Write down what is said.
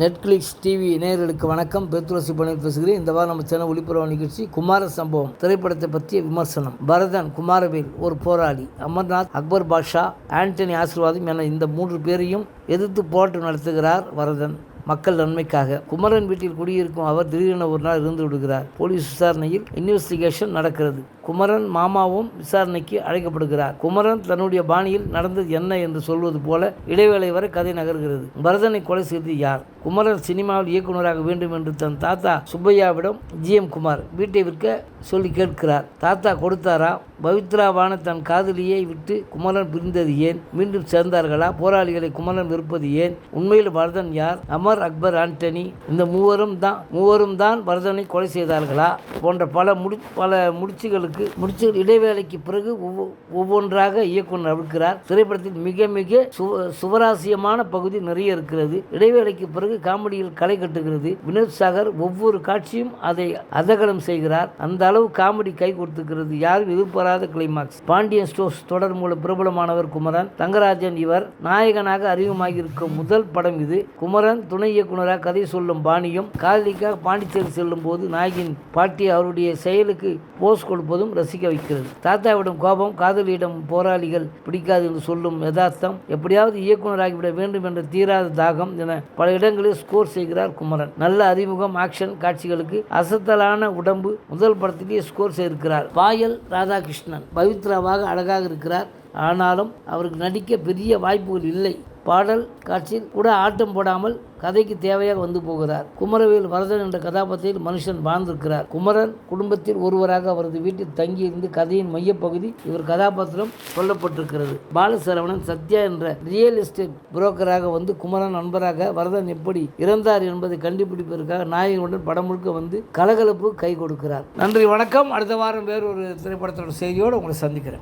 Netflix TV நேயர்களுக்கு வணக்கம். பெத்துளசி பண்ணி பேசுகிறேன். இந்த வாரம் நம்ம சேனல் ஒளிபரவ நிகழ்ச்சி குமார சம்பவம் திரைப்படத்தை பற்றிய விமர்சனம். பரதன் குமாரவேல் ஒரு போராளி. அமர்நாத் அக்பர் பாஷா ஆண்டனி ஆசீர்வாதம் என இந்த மூன்று பேரையும் எதிர்த்து போராட்டம் நடத்துகிறார் வரதன் மக்கள் நன்மைக்காக. குமரன் வீட்டில் குடியிருக்கும் அவர் திடீரென ஒரு நாள் இருந்து விடுகிறார். போலீஸ் விசாரணையில் இன்வெஸ்டிகேஷன் நடக்கிறது. குமரன் மாமாவும் விசாரணைக்கு அழைக்கப்படுகிறார். குமரன் தன்னுடைய பாணியில் நடந்தது என்ன என்று சொல்வது போல இடைவேளை வரை கதை நகர்கிறது. பரதனை கொலை செய்தது யார்? குமரன் சினிமாவில் இயக்குநராக வேண்டும் என்று தன் தாத்தா சுப்பையாவிடம் ஜி எம் குமார் வீட்டை விற்க சொல்லி கேட்கிறார். தாத்தா கொடுத்தாரா? பவித்ராவான தன் காதலியை விட்டு குமரன் பிரிந்தது ஏன்? மீண்டும் சேர்ந்தார்களா? போராளிகளை குமரன் விற்பது ஏன்? உண்மையில் பரதன் யார்? அமர் அக்பர் ஆண்டனி. இந்த மூவரும் தான் மூவரும் தான் பரதனை கொலை செய்தார்களா? போன்ற பல முடி பல முடிச்சுகளுக்கு முடிச்சுகள் இடைவேளைக்கு பிறகு ஒவ்வொ- ஒவ்வொன்றாக இயக்குனர் அவிழ்க்கிறார். திரைப்படத்தில் மிக மிக சுவராசியமான பகுதி நிறைய இருக்கிறது. இடைவேளைக்கு பிறகு காமெடியில் களை கட்டுகிறது. வினோத் சாகர் ஒவ்வொரு காட்சியும் அதை அதகலம் செய்கிறார். அந்த அளவு காமெடி கை கொடுத்துக்கிறது யாரும் எதிர்பாராத கிளைமாக்ஸ் பாண்டியன் ஸ்டோர்ஸ் தொடர் மூலம் பிரபலமானவர் குமரன். தங்கராஜன் இவர் நாயகனாக அறிமுகமாகியிருக்கும் முதல் படம் இது. குமரன் துணை இயக்குனராக கதை சொல்லும் பாணியும் காதலிக்காக பாண்டிச்சேரி செல்லும் போது நாயகின் பாட்டி அவருடைய செயலுக்கு போஸ் கொடுப்பது முழுவதும் ரசிக்க வைக்கிறது. தாத்தாவிடம் கோபம் காதலியிடம் போராளிகள் பிடிக்காது என்று சொல்லும் யதார்த்தம் எப்படியாவது இயக்குநராகிவிட வேண்டும் என்ற தீராத தாகம் என பல இடங்களில் ஸ்கோர் செய்கிறார் குமரன். நல்ல அறிமுகம் ஆக்ஷன் காட்சிகளுக்கு அசத்தலான உடம்பு முதல் படத்திலேயே ஸ்கோர் செய்திருக்கிறார். பாயல் ராதாகிருஷ்ணன் பவித்ராவாக அழகாக இருக்கிறார். ஆனாலும் அவருக்கு நடிக்க பெரிய வாய்ப்புகள் இல்லை. பாடல் காட்சியில் கூட ஆட்டம் போடாமல் கதைக்கு தேவையாக வந்து போகிறார். குமரவேல் வரதன் என்ற கதாபாத்திரத்தில் மனுஷன் வாழ்ந்திருக்கிறார். குமரன் குடும்பத்தில் ஒருவராக அவரது வீட்டில் தங்கியிருந்து கதையின் மையப்பகுதி இவர் கதாபாத்திரம் சொல்லப்பட்டிருக்கிறது. பாலசரவணன் சத்யா என்ற ரியல் எஸ்டேட் புரோக்கராக வந்து குமரன் நண்பராக வரதன் எப்படி இறந்தார் என்பதை கண்டுபிடிப்பதற்காக நாயகனுடன் படம் முழுக்க வந்து கலகலப்பு கை கொடுக்கிறார். நன்றி வணக்கம். அடுத்த வாரம் வேறு ஒரு திரைப்படத்தோட செய்தியோடு உங்களை சந்திக்கிறேன்.